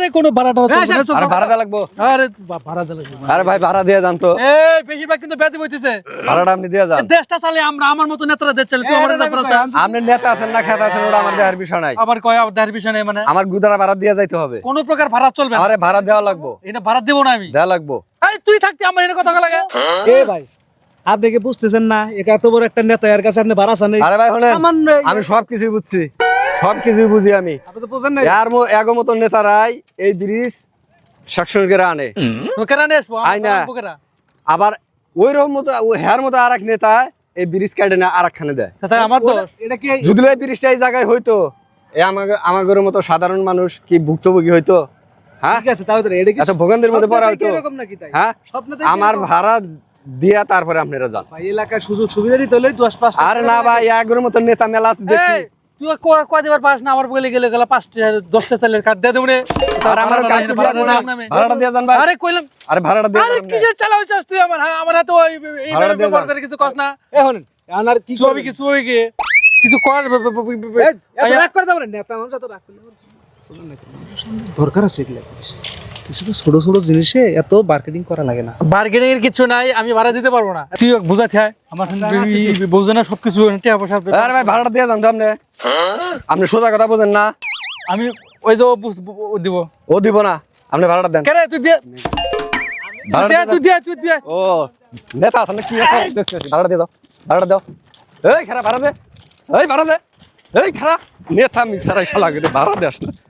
আরে কোনো ভাড়াটা এই, চলবে না, চল, আরে ভাড়া লাগবো। আরে ভাড়া দিলে আরে ভাই ভাড়া দিয়ে যান তো। এই বেশিরভাগ কিন্তু বেদি বইতেছে। ভাড়াটা আপনি দিয়ে যান। দেশটা চালে আমরা আমার মতো নেতারা দেশ চালে তুই আমার এটা নেতারা আমি চাল। কই, আপনি নেতা আছেন না খেতা আছেন ওটা আমার দেওয়ার বিষয় নাই। আবার কয় আবার দেড় পিছনে মানে? আমার গুদারা ভাড়া দিয়ে যাইতে হবে। কোনো প্রকার ভাড়া চলবে আরে ভাড়া দেওয়া লাগবো। এটা ভাড়া দেবো না আমি। দেওয়া লাগবো। আরে তুই থাকতে আমার এনে কথা লাগে। এ ভাই আপনি কি বুঝতেছেন না এটা এত বড় একটা নেতা এর কাছে আপনি বাড়া চান আরে ভাই আমি সব কিছুই বুঝছি। সব কিছুই বুঝি আমি। আপনি তো বুঝেন না এর মো- এগো মতন নেতারাই এই ব্রিজ শাসন আনে আবার ওই রকম মতো হ্যার মতো আর এক নেতা এই ব্রিজ কাটে না আর একখানে দেয় আমার দোষ। এটা কি যদি এই ব্রিজটা এই জায়গায় হইতো এ আমাকে আমাদের মতো সাধারণ মানুষ কি ভুক্তভোগী হইতো? হ্যাঁ? ঠিক আছে তাও এটা কি এত ভোগান্তির মধ্যে পড়া হইতো। এরকম নাকি তাই? হ্যাঁ? স্বপ্নতে আমার ভাড়া দিয়া তারপরে আপনারা যান। সুযোগ সুবিধা দিতে হলে দশ পাঁচ আরে না ভাই এগোর মতো নেতা মেলা এই, তুই কয় দিবার পাস না? আমার বলে গেলে গেল পাঁচটা দশটা চালের কার্ড দিয়ে দেবনে আর আমার ভাড়াটা দিয়ে দাও না যান ভাই। আরে কইলাম আরে ভাড়াটা দিয়ে আরে কি যে চালাও চাস তুই? আমার হ্যাঁ, আমার হাতে ওই এই ভাড়া ব্যবহার করে কিছু কস না। এখন আর কি ছবি করবি কি ছবি কি? কিছু কর রাগ করে যাবেন নেতা মানুষ এত রাগ করলে না দরকার আছে এগুলা কিছু তো ছোট ছোট জিনিসে এত মার্কেটিং করা লাগে না। বার্গেনিং এর কিছু নাই আমি ভাড়া দিতে পারব না। তুই বুঝাতে হয়। আমার বুঝে না সবকিছু টাকা পয়সা আরে ভাই ভাড়াটা দিয়ে যান আপনি। আপনি সোজা কথা বোঝেন না। আমি ওই যে ও দিব। ও দিব না আপনি ভাড়াটা দেন। কেন তুই দিয়ে তুই দিয়ে তুই দিয়ে ও নেতা আছে কি ভাড়াটা দিয়ে দাও ভাড়াটা দাও। এই খারাপ ভাড়া দে। এই ভাড়া দে। এই খারাপ নেতা মিসারাই শালা ভাড়া দে আসলে।